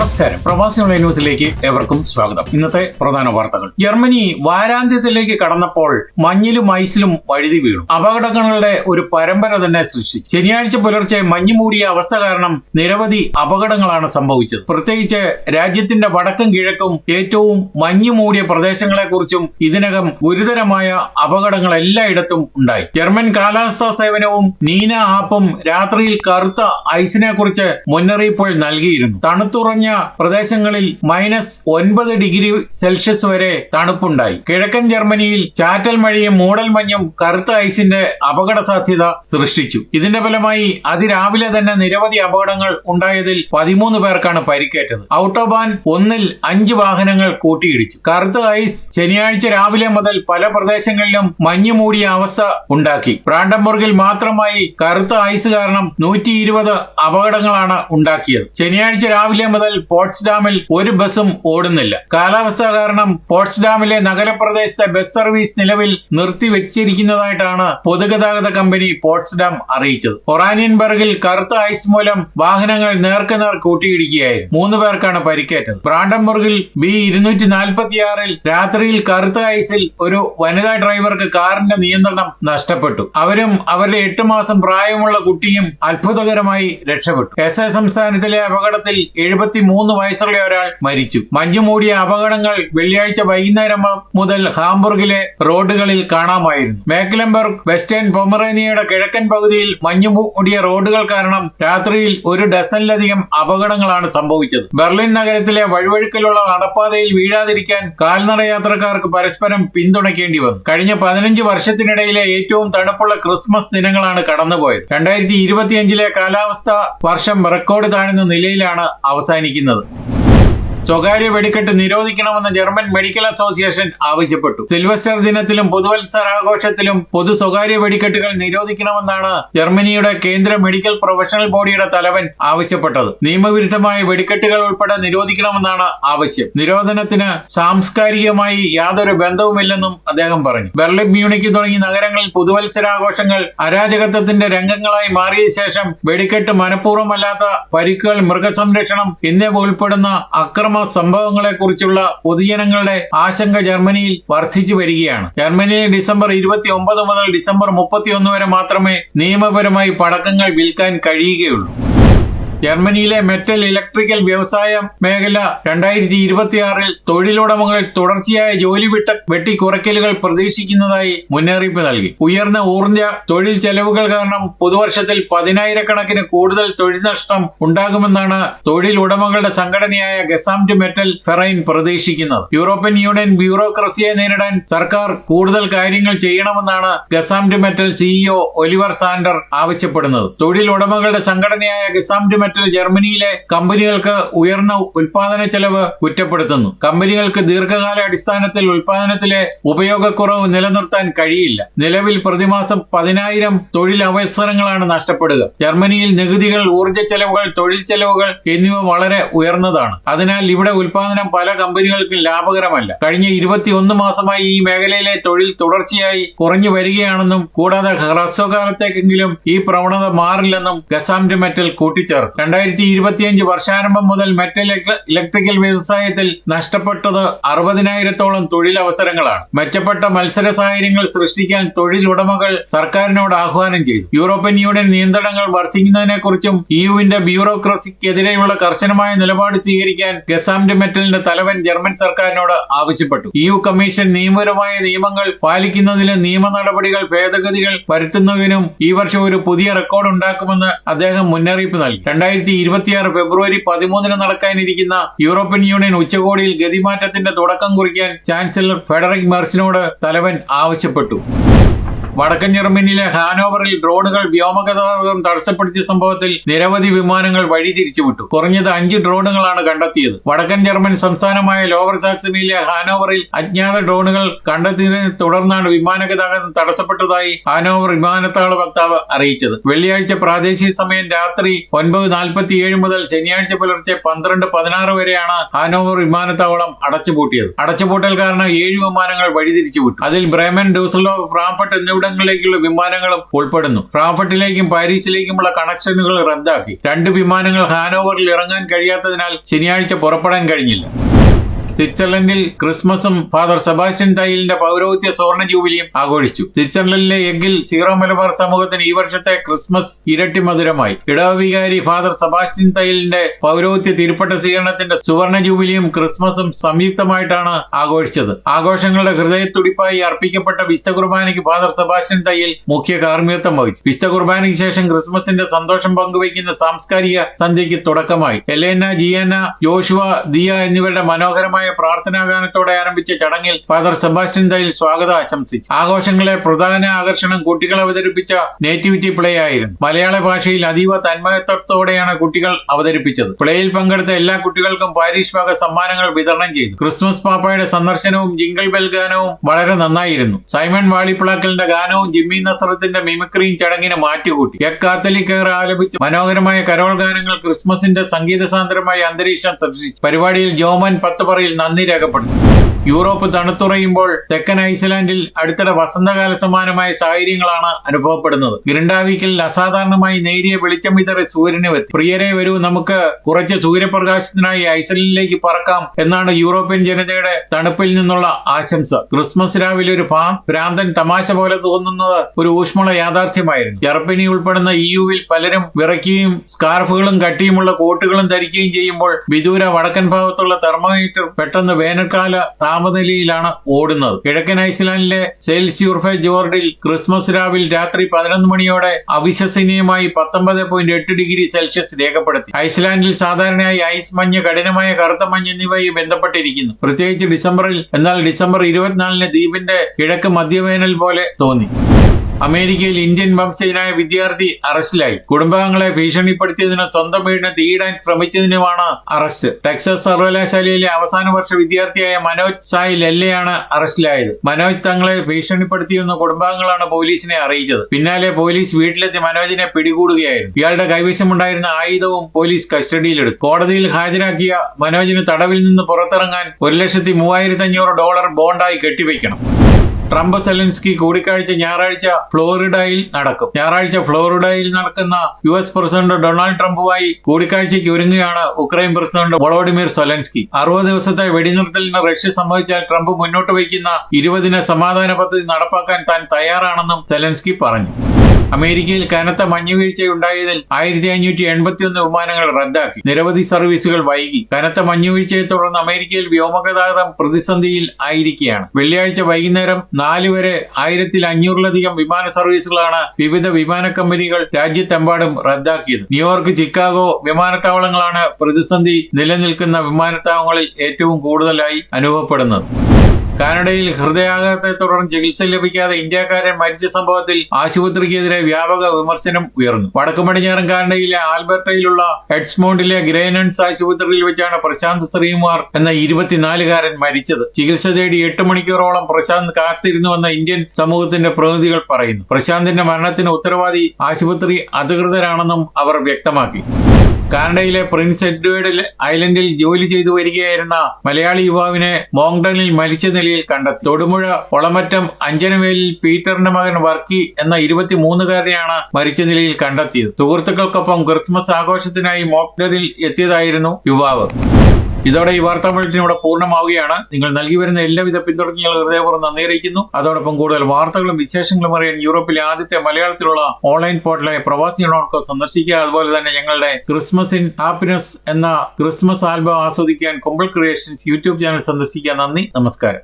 നമസ്കാരം. പ്രവാസി ഓൺലൈൻ ന്യൂസിലേക്ക് ഏവർക്കും സ്വാഗതം. ഇന്നത്തെ പ്രധാന വാർത്തകൾ. ജർമ്മനി വാരാന്ത്യത്തിലേക്ക് കടന്നപ്പോൾ മഞ്ഞിലും ഐസിലും വഴുതി വീണു. അപകടങ്ങളുടെ ഒരു പരമ്പര തന്നെ സൃഷ്ടിച്ചു. ശനിയാഴ്ച പുലർച്ചെ മഞ്ഞു മൂടിയ അവസ്ഥ കാരണം നിരവധി അപകടങ്ങളാണ് സംഭവിച്ചത്. പ്രത്യേകിച്ച് രാജ്യത്തിന്റെ വടക്കും കിഴക്കും ഏറ്റവും മഞ്ഞു മൂടിയ പ്രദേശങ്ങളെക്കുറിച്ചും ഇതിനകം ഗുരുതരമായ അപകടങ്ങൾ എല്ലായിടത്തും ഉണ്ടായി. ജർമ്മൻ കാലാവസ്ഥാ സേവനവും നീന ആപ്പും രാത്രിയിൽ കറുത്ത ഐസിനെ കുറിച്ച് മുന്നറിയിപ്പുകൾ നൽകിയിരുന്നു. തണുത്തുറഞ്ഞ പ്രദേശങ്ങളിൽ മൈനസ് ഒൻപത് ഡിഗ്രി സെൽഷ്യസ് വരെ തണുപ്പുണ്ടായി. കിഴക്കൻ ജർമ്മനിയിൽ ചാറ്റൽ മഴയും മൂടൽ മഞ്ഞും കറുത്ത ഐസിന്റെ അപകട സാധ്യത സൃഷ്ടിച്ചു. ഇതിന്റെ ഫലമായി അതിരാവിലെ തന്നെ നിരവധി അപകടങ്ങൾ ഉണ്ടായതിൽ പതിമൂന്ന് പേർക്കാണ് പരിക്കേറ്റത്. ഔട്ടോബാൻ ഒന്നിൽ അഞ്ച് വാഹനങ്ങൾ കൂട്ടിയിടിച്ചു. കറുത്ത ഐസ് ശനിയാഴ്ച രാവിലെ മുതൽ പല പ്രദേശങ്ങളിലും മഞ്ഞു മൂടിയ അവസ്ഥ ഉണ്ടാക്കി. ബ്രാൻഡംബർഗിൽ മാത്രമായി കറുത്ത ഐസ് കാരണം നൂറ്റി ഇരുപത് അപകടങ്ങളാണ് ഉണ്ടാക്കിയത്. ശനിയാഴ്ച രാവിലെ മുതൽ പോട്സ്ഡാമിൽ ഒരു ബസ്സും ഓടുന്നില്ല. കാലാവസ്ഥ കാരണം പോട്സ്ഡാമിലെ നഗരപ്രദേശത്തെ ബസ് സർവീസ് നിലവിൽ നിർത്തിവെച്ചിരിക്കുന്നതായിട്ടാണ് പൊതുഗതാഗത കമ്പനി പോട്സ്ഡാം അറിയിച്ചത്. ഒറാനിയൻബർഗിൽ കറുത്ത ഐസ് മൂലം വാഹനങ്ങൾ നേർക്കുനേർ കൂട്ടിയിടിക്കുകയായിരുന്നു. മൂന്ന് പേർക്കാണ് പരിക്കേറ്റത്. ബ്രാൻഡംബർഗിൽ ബി ഇരുന്നൂറ്റി നാൽപ്പത്തിയാറിൽ രാത്രിയിൽ കറുത്ത ഐസിൽ ഒരു വനിതാ ഡ്രൈവർക്ക് കാറിന്റെ നിയന്ത്രണം നഷ്ടപ്പെട്ടു. അവരും അവരുടെ എട്ട് മാസം പ്രായമുള്ള കുട്ടിയും അത്ഭുതകരമായി രക്ഷപ്പെട്ടു. എസ് എ സംസ്ഥാനത്തിലെ അപകടത്തിൽ എഴുപത്തി മൂന്ന് വയസ്സുള്ള ഒരാൾ മരിച്ചു. മഞ്ഞു മൂടിയ അപകടങ്ങൾ വെള്ളിയാഴ്ച വൈകുന്നേരം മുതൽ ഹാംബുർഗിലെ റോഡുകളിൽ കാണാമായിരുന്നു. മേക്കലംബർഗ് വെസ്റ്റേൺ പൊമറേനിയയുടെ കിഴക്കൻ പകുതിയിൽ മഞ്ഞു മൂടിയ റോഡുകൾ കാരണം രാത്രിയിൽ ഒരു ഡസനിലധികം അപകടങ്ങളാണ് സംഭവിച്ചത്. ബെർലിൻ നഗരത്തിലെ വഴുവഴുക്കലുള്ള നടപ്പാതയിൽ വീഴാതിരിക്കാൻ കാൽനട യാത്രക്കാർക്ക് പരസ്പരം പിന്തുണയ്ക്കേണ്ടി വന്നു. കഴിഞ്ഞ പതിനഞ്ച് വർഷത്തിനിടയിലെ ഏറ്റവും തണുപ്പുള്ള ക്രിസ്മസ് ദിനങ്ങളാണ് കടന്നുപോയത്. രണ്ടായിരത്തി ഇരുപത്തിയഞ്ചിലെ കാലാവസ്ഥ വർഷം റെക്കോർഡ് താഴ്ന്ന നിലയിലാണ് അവസാനിക്കുന്നത്. ശ്രമിക്കുന്നത് സ്വകാര്യ വെടിക്കെട്ട് നിരോധിക്കണമെന്ന് ജർമ്മൻ മെഡിക്കൽ അസോസിയേഷൻ ആവശ്യപ്പെട്ടു. സിൽവസ്റ്റർ ദിനത്തിലും പുതുവത്സരാഘോഷത്തിലും പൊതു സ്വകാര്യ വെടിക്കെട്ടുകൾ നിരോധിക്കണമെന്നാണ് ജർമ്മനിയുടെ കേന്ദ്ര മെഡിക്കൽ പ്രൊഫഷണൽ ബോഡിയുടെ തലവൻ ആവശ്യപ്പെട്ടത്. നിയമവിരുദ്ധമായ വെടിക്കെട്ടുകൾ ഉൾപ്പെടെ നിരോധിക്കണമെന്നാണ് ആവശ്യം. നിരോധനത്തിന് സാംസ്കാരികമായി യാതൊരു ബന്ധവുമില്ലെന്നും അദ്ദേഹം പറഞ്ഞു. ബെർലിൻ മ്യൂണിക്ക് തുടങ്ങിയ നഗരങ്ങളിൽ പുതുവത്സരാഘോഷങ്ങൾ അരാജകത്വത്തിന്റെ രംഗങ്ങളായി മാറിയ ശേഷം വെടിക്കെട്ട് മനഃപൂർവമല്ലാത്ത പരിക്കുകൾ മൃഗസംരക്ഷണം എന്നിവ ഉൾപ്പെടുന്ന അക്രമ സംഭവങ്ങളെക്കുറിച്ചുള്ള പൊതുജനങ്ങളുടെ ആശങ്ക ജർമ്മനിയിൽ വർദ്ധിച്ചു വരികയാണ്. ജർമ്മനിയിൽ ഡിസംബർ ഇരുപത്തി ഒമ്പത് മുതൽ ഡിസംബർ മുപ്പത്തിയൊന്ന് വരെ മാത്രമേ നിയമപരമായി പടക്കങ്ങൾ വിൽക്കാൻ കഴിയുകയുള്ളൂ. ജർമ്മനിയിലെ മെറ്റൽ ഇലക്ട്രിക്കൽ വ്യവസായ മേഖല രണ്ടായിരത്തി ഇരുപത്തിയാറിൽ തൊഴിലുടമകൾ തുടർച്ചയായ ജോലി വിട്ട വെട്ടിക്കുറയ്ക്കലുകൾ പ്രതീക്ഷിക്കുന്നതായി മുന്നറിയിപ്പ് നൽകി. ഉയർന്ന ഊർജ തൊഴിൽ ചെലവുകൾ കാരണം പുതുവർഷത്തിൽ പതിനായിരക്കണക്കിന് കൂടുതൽ തൊഴിൽ നഷ്ടം ഉണ്ടാകുമെന്നാണ് തൊഴിലുടമകളുടെ സംഘടനയായ ഗസാംറ്റ് മെറ്റൽ ഫെറൈൻ പ്രതീക്ഷിക്കുന്നത്. യൂറോപ്യൻ യൂണിയൻ ബ്യൂറോക്രസിയെ നേരിടാൻ സർക്കാർ കൂടുതൽ കാര്യങ്ങൾ ചെയ്യണമെന്നാണ് Gesamtmetall CEO Oliver sander ആവശ്യപ്പെടുന്നത്. തൊഴിലുടമകളുടെ സംഘടനയായ ഗസാംറ്റ് ജർമ്മനിയിലെ കമ്പനികൾക്ക് ഉയർന്ന ഉൽപാദന ചെലവ് കുറ്റപ്പെടുത്തുന്നു. കമ്പനികൾക്ക് ദീർഘകാല അടിസ്ഥാനത്തിൽ ഉൽപാദനത്തിലെ ഉപയോഗക്കുറവ് നിലനിർത്താൻ കഴിയില്ല. നിലവിൽ പ്രതിമാസം പതിനായിരം തൊഴിലവസരങ്ങളാണ് നഷ്ടപ്പെടുക. ജർമ്മനിയിൽ നികുതികൾ ഊർജ ചെലവുകൾ തൊഴിൽ ചെലവുകൾ എന്നിവ വളരെ ഉയർന്നതാണ്. അതിനാൽ ഇവിടെ ഉൽപാദനം പല കമ്പനികൾക്കും ലാഭകരമല്ല. കഴിഞ്ഞ ഇരുപത്തിയൊന്ന് മാസമായി ഈ മേഖലയിലെ തൊഴിൽ തുടർച്ചയായി കുറഞ്ഞു വരികയാണെന്നും കൂടാതെ ഹ്രസ്വകാലത്തേക്കെങ്കിലും ഈ പ്രവണത മാറില്ലെന്നും ഗസാംറ്റ് മെറ്റൽ കൂട്ടിച്ചേർത്തു. രണ്ടായിരത്തി ഇരുപത്തിയഞ്ച് വർഷാരംഭം മുതൽ മെറ്റൽ ഇലക്ട്രിക്കൽ വ്യവസായത്തിൽ നഷ്ടപ്പെട്ടത് അറുപതിനായിരത്തോളം തൊഴിലവസരങ്ങളാണ്. മെച്ചപ്പെട്ട മത്സര സാഹചര്യങ്ങൾ സൃഷ്ടിക്കാൻ തൊഴിലുടമകൾ സർക്കാരിനോട് ആഹ്വാനം ചെയ്തു. യൂറോപ്യൻ യൂണിയൻ നിയന്ത്രണങ്ങൾ വർദ്ധിക്കുന്നതിനെക്കുറിച്ചും യുവിന്റെ ബ്യൂറോക്രസിക്കെതിരെയുള്ള കർശനമായ നിലപാട് സ്വീകരിക്കാൻ ഗസാംഡ് മെറ്റലിന്റെ തലവൻ ജർമ്മൻ സർക്കാരിനോട് ആവശ്യപ്പെട്ടു. യു കമ്മീഷൻ നിയമപരമായ നിയമങ്ങൾ പാലിക്കുന്നതിന് നിയമ നടപടികൾ ഭേദഗതികൾ വരുത്തുന്നതിനും ഈ വർഷം ഒരു പുതിയ റെക്കോർഡ് ഉണ്ടാക്കുമെന്ന് അദ്ദേഹം മുന്നറിയിപ്പ് നൽകി. രണ്ടായിരത്തി ഇരുപത്തിയാറ് ഫെബ്രുവരി പതിമൂന്നിന് നടക്കാനിരിക്കുന്ന യൂറോപ്യൻ യൂണിയൻ ഉച്ചകോടിയിൽ ഗതിമാറ്റത്തിന്റെ തുടക്കം കുറിക്കാൻ ചാൻസലർ ഫെഡറിക് മെർസിനോട് തലവൻ ആവശ്യപ്പെട്ടു. വടക്കൻ ജർമ്മനിയിലെ ഹാനോവറിൽ ഡ്രോണുകൾ വ്യോമഗതാഗതം തടസ്സപ്പെടുത്തിയ സംഭവത്തിൽ നിരവധി വിമാനങ്ങൾ വഴിതിരിച്ചുവിട്ടു കുറഞ്ഞത് അഞ്ച് ഡ്രോണുകളാണ് കണ്ടെത്തിയത്. വടക്കൻ ജർമ്മൻ സംസ്ഥാനമായ ലോവർ സാക്സണിയിലെ ഹാനോവറിൽ അജ്ഞാത ഡ്രോണുകൾ കണ്ടെത്തിയതിനെ തുടർന്നാണ് വിമാന ഗതാഗതം തടസ്സപ്പെട്ടതായി ഹാനോവർ വിമാനത്താവള വക്താവ് അറിയിച്ചത്. വെള്ളിയാഴ്ച പ്രാദേശിക സമയം രാത്രി ഒൻപത് നാൽപ്പത്തിയേഴ് മുതൽ ശനിയാഴ്ച പുലർച്ചെ പന്ത്രണ്ട് പതിനാറ് വരെയാണ് ഹാനോവർ വിമാനത്താവളം അടച്ചുപൂട്ടിയത്. അടച്ചുപൂട്ടൽ കാരണം ഏഴ് വിമാനങ്ങൾ വഴിതിരിച്ചുവിട്ടു അതിൽ ബ്രേമൻ ഡൂസലോ ഫ്രാംഫർട്ട് എന്നിവിടങ്ങളിൽ അപകടങ്ങളിലേക്കുള്ള വിമാനങ്ങളും ഉൾപ്പെടുന്നു. ഫ്രാഫർട്ടിലേക്കും പാരീസിലേക്കുമുള്ള കണക്ഷനുകൾ റദ്ദാക്കി. രണ്ട് വിമാനങ്ങൾ ഹാനോവറിൽ ഇറങ്ങാൻ കഴിയാത്തതിനാൽ ശനിയാഴ്ച പുറപ്പെടാൻ കഴിഞ്ഞില്ല. സ്വിറ്റ്സർലൻഡിൽ ക്രിസ്മസും ഫാദർ സെബാസ്റ്റ്യൻ തൈലിന്റെ പൗരോഹിത്യ സുവർണ ജൂബിലിയും ആഘോഷിച്ചു. സ്വിറ്റ്സർലൻഡിലെ എഗ്ഗിൽ സീറോ മലബാർ സമൂഹത്തിന് ഈ വർഷത്തെ ക്രിസ്മസ് ഇരട്ടി മധുരമായി. ഇടവികാരി ഫാദർ സെബാസ്റ്റ്യൻ തൈലിന്റെ പൗരോഹിത്യ തിരുപ്പട്ട സ്വീകരണത്തിന്റെ സുവർണ ജൂബിലിയും ക്രിസ്മസും സംയുക്തമായിട്ടാണ് ആഘോഷിച്ചത്. ആഘോഷങ്ങളുടെ ഹൃദയത്തുടിപ്പായി അർപ്പിക്കപ്പെട്ട വിശുദ്ധ കുർബാനയ്ക്ക് ഫാദർ സെബാസ്റ്റ്യൻ തയ്യൽ മുഖ്യ കാർമ്മികത്വം വഹിച്ചു. വിശുദ്ധ കുർബാനയ്ക്ക് ശേഷം ക്രിസ്മസിന്റെ സന്തോഷം പങ്കുവയ്ക്കുന്ന സാംസ്കാരിക സന്ധ്യയ്ക്ക് തുടക്കമായി. എലേന ജിയാന ജോഷുവ ദിയ എന്നിവരുടെ മനോഹരമായ പ്രാർത്ഥനാ ഗാനത്തോടെ ആരംഭിച്ച ചടങ്ങിൽ ഫാദർ സെബാസ്റ്റ്യൻ തയ്യിൽ സ്വാഗതം ആശംസിച്ചു. ആഘോഷങ്ങളെ പ്രധാന ആകർഷണം കുട്ടികൾ അവതരിപ്പിച്ച നേറ്റിവിറ്റി പ്ലേ ആയിരുന്നു. മലയാള ഭാഷയിൽ അതീവ തന്മയത്വത്തോടെയാണ് കുട്ടികൾ അവതരിപ്പിച്ചത്. പ്ലേയിൽ പങ്കെടുത്ത എല്ലാ കുട്ടികൾക്കും പാരീഷ് ഭാഗ സമ്മാനങ്ങൾ വിതരണം ചെയ്തു. ക്രിസ്മസ് പാപ്പയുടെ സന്ദർശനവും ജിംഗിൾ ബെൽ ഗാനവും വളരെ നന്നായിരുന്നു. സൈമൺ വാളിപ്പിളാക്കലിന്റെ ഗാനവും ജിമ്മി നസറത്തിന്റെ മിമിക്രിയും ചടങ്ങിന് മാറ്റുകൂട്ടി. എ കാത്തലിക് ആരംഭിച്ച മനോഹരമായ കരോൾ ഗാനങ്ങൾ ക്രിസ്മസിന്റെ സംഗീതസാന്ദ്രമായ അന്തരീക്ഷം സൃഷ്ടിച്ചു. പരിപാടിയിൽ ജോമൻ പത്ത് പറയിൽ നന്ദി രേഖപ്പെടുത്തി യൂറോപ്പ് തണുത്തുറയുമ്പോൾ തെക്കൻ ഐസ്ലാൻഡിൽ അടുത്തിടെ വസന്തകാല സമാനമായ സാഹചര്യങ്ങളാണ് അനുഭവപ്പെടുന്നത്. ഗിരണ്ടാവിക്കൽ അസാധാരണമായി നേരിയ വെളിച്ചം വിതറി സൂര്യന് എത്തി. പ്രിയരെ വരൂ നമുക്ക് കുറച്ച് സൂര്യപ്രകാശത്തിനായി ഐസ്ലൻഡിലേക്ക് പറക്കാം എന്നാണ് യൂറോപ്യൻ ജനതയുടെ തണുപ്പിൽ നിന്നുള്ള ആശംസ. ക്രിസ്മസ് രാവിലെ ഒരു പാ ഭ്രാന്തൻ തമാശ പോലെ തോന്നുന്നത് ഒരു ഊഷ്മള യാഥാർത്ഥ്യമായിരുന്നു. ജർമ്മനി ഉൾപ്പെടുന്ന ഇയുവിൽ യുവിൽ പലരും വിറയ്ക്കുകയും സ്കാർഫുകളും കട്ടിയുമുള്ള കോട്ടുകളും ധരിക്കുകയും ചെയ്യുമ്പോൾ വിദൂര വടക്കൻ ഭാഗത്തുള്ള തെർമോമീറ്റർ പെട്ടെന്ന് വേനൽക്കാല താപനിലയിലാണ് ഓടുന്നത്. കിഴക്കൻ ഐസ്ലാൻഡിലെ സെൽസ്യൂർഫെ ജോർഡിൽ ക്രിസ്മസ് രാവിൽ രാത്രി പതിനൊന്ന് മണിയോടെ അവിശ്വസനീയമായി പത്തൊമ്പത് പോയിന്റ് എട്ട് ഡിഗ്രി സെൽഷ്യസ് രേഖപ്പെടുത്തി. ഐസ്ലാൻഡിൽ സാധാരണയായി ഐസ് മഞ്ഞ് കഠിനമായ കറുത്ത മഞ്ഞ് എന്നിവയും ബന്ധപ്പെട്ടിരിക്കുന്നു. പ്രത്യേകിച്ച് ഡിസംബറിൽ എന്നാൽ ഡിസംബർ ഇരുപത്തിനാലിന് ദ്വീപിന്റെ കിഴക്ക് മധ്യവേനൽ പോലെ തോന്നി. അമേരിക്കയിൽ ഇന്ത്യൻ വംശജനായ വിദ്യാർത്ഥി അറസ്റ്റിലായി. കുടുംബാംഗങ്ങളെ ഭീഷണിപ്പെടുത്തിയതിനും സ്വന്തം വീടിന് തീയിടാൻ ശ്രമിച്ചതിനുമാണ് അറസ്റ്റ്. ടെക്സസ് സർവകലാശാലയിലെ അവസാന വർഷ വിദ്യാർത്ഥിയായ മനോജ് സായി ലെല്ലയാണ് അറസ്റ്റിലായത്. മനോജ് തങ്ങളെ ഭീഷണിപ്പെടുത്തിയെന്ന് കുടുംബാംഗങ്ങളാണ് പോലീസിനെ അറിയിച്ചത്. പിന്നാലെ പോലീസ് വീട്ടിലെത്തി മനോജിനെ പിടികൂടുകയായിരുന്നു. ഇയാളുടെ കൈവശമുണ്ടായിരുന്ന ആയുധവും പോലീസ് കസ്റ്റഡിയിലെടുത്തു. കോടതിയിൽ ഹാജരാക്കിയ മനോജിന് തടവിൽ നിന്ന് പുറത്തിറങ്ങാൻ ഒരു ലക്ഷത്തി മൂവായിരത്തി അഞ്ഞൂറ് ഡോളർ ബോണ്ടായി കെട്ടിവെക്കണം. ട്രംപ് സെലൻസ്കി കൂടിക്കാഴ്ച ഞായറാഴ്ച ഫ്ലോറിഡയിൽ നടക്കും. ഞായറാഴ്ച ഫ്ലോറിഡയിൽ നടക്കുന്ന യു എസ് പ്രസിഡന്റ് ഡൊണാൾഡ് ട്രംപുമായി കൂടിക്കാഴ്ചയ്ക്ക് ഒരുങ്ങുകയാണ് ഉക്രൈൻ പ്രസിഡന്റ് വളോഡിമിർ സൊലൻസ്കി. അറുപത് ദിവസത്തെ വെടിനിർത്തലിന് റഷ്യ സമ്മതിച്ചാൽ ട്രംപ് മുന്നോട്ട് വയ്ക്കുന്ന ഇരുപതിന സമാധാന പദ്ധതി നടപ്പാക്കാൻ താൻ തയ്യാറാണെന്നും സെലൻസ്കി പറഞ്ഞു. അമേരിക്കയിൽ കനത്ത മഞ്ഞുവീഴ്ചയുണ്ടായതിൽ ആയിരത്തി അഞ്ഞൂറ്റി എൺപത്തിയൊന്ന് വിമാനങ്ങൾ റദ്ദാക്കി. നിരവധി സർവീസുകൾ വൈകി. കനത്ത മഞ്ഞുവീഴ്ചയെ തുടർന്ന് അമേരിക്കയിൽ വ്യോമഗതാഗതം പ്രതിസന്ധിയിൽ ആയിരിക്കുകയാണ്. വെള്ളിയാഴ്ച വൈകുന്നേരം നാല് വരെ ആയിരത്തിൽ അഞ്ഞൂറിലധികം വിമാന സർവീസുകളാണ് വിവിധ വിമാന കമ്പനികൾ രാജ്യത്തെമ്പാടും റദ്ദാക്കിയത്. ന്യൂയോർക്ക് ചിക്കാഗോ വിമാനത്താവളങ്ങളാണ് പ്രതിസന്ധി നിലനിൽക്കുന്ന വിമാനത്താവളങ്ങളിൽ ഏറ്റവും കൂടുതലായി അനുഭവപ്പെടുന്നത്. കാനഡയിൽ ഹൃദയാഘാതത്തെ തുടർന്ന് ചികിത്സ ലഭിക്കാതെ ഇന്ത്യക്കാരൻ മരിച്ച സംഭവത്തിൽ ആശുപത്രിക്കെതിരെ വ്യാപക വിമർശനം ഉയർന്നു. വടക്കു പടിഞ്ഞാറൻ കാനഡയിലെ ആൽബർട്ടയിലുള്ള എഡ്സ്മോണ്ടിലെ ഗ്രേനൺസ് ആശുപത്രിയിൽ വെച്ചാണ് പ്രശാന്ത് ശ്രീകുമാർ എന്ന ഇരുപത്തിനാലുകാരൻ മരിച്ചത്. ചികിത്സ തേടി എട്ട് മണിക്കൂറോളം പ്രശാന്ത് കാത്തിരുന്നുവെന്ന ഇന്ത്യൻ സമൂഹത്തിന്റെ പ്രതിനിധികൾ പറയുന്നു. പ്രശാന്തിന്റെ മരണത്തിന് ഉത്തരവാദി ആശുപത്രി അധികൃതരാണെന്നും അവർ വ്യക്തമാക്കി. കാനഡയിലെ പ്രിൻസ് എഡ്വേർഡ് ഐലൻഡിൽ ജോലി ചെയ്തു വരികയായിരുന്ന മലയാളി യുവാവിനെ മോങ്ടണിൽ മരിച്ച നിലയിൽ കണ്ടെത്തി. തൊടുപുഴ ഒളമറ്റം അഞ്ചനവേലിൽ പീറ്ററിന്റെ മകൻ വർക്കി എന്ന ഇരുപത്തിമൂന്നുകാരനെയാണ് മരിച്ച നിലയിൽ കണ്ടെത്തിയത്. സുഹൃത്തുക്കൾക്കൊപ്പം ക്രിസ്മസ് ആഘോഷത്തിനായി മോക്ടണിൽ എത്തിയതായിരുന്നു യുവാവ്. ഇതോടെ ഈ വാർത്താ ബുള്ളറ്റിൻ ഇവിടെ പൂർണമാവുകയാണ്. നിങ്ങൾ നൽകി വരുന്ന എല്ലാവിധ പിന്തുണയ്ക്കും ഹൃദയപൂർവം നന്ദി അറിയിക്കുന്നു. അതോടൊപ്പം കൂടുതൽ വാർത്തകളും വിശേഷങ്ങളും അറിയാൻ യൂറോപ്പിലെ ആദ്യത്തെ മലയാളത്തിലുള്ള ഓൺലൈൻ പോർട്ടലായ പ്രവാസി സന്ദർശിക്കുക. അതുപോലെ തന്നെ ഞങ്ങളുടെ ക്രിസ്മസ് ഇൻ ഹാപ്പിനെസ് എന്ന ക്രിസ്മസ് ആൽബം ആസ്വദിക്കാൻ കുമ്പിൾ ക്രിയേഷൻസ് യൂട്യൂബ് ചാനൽ സന്ദർശിക്കുക. നന്ദി നമസ്കാരം.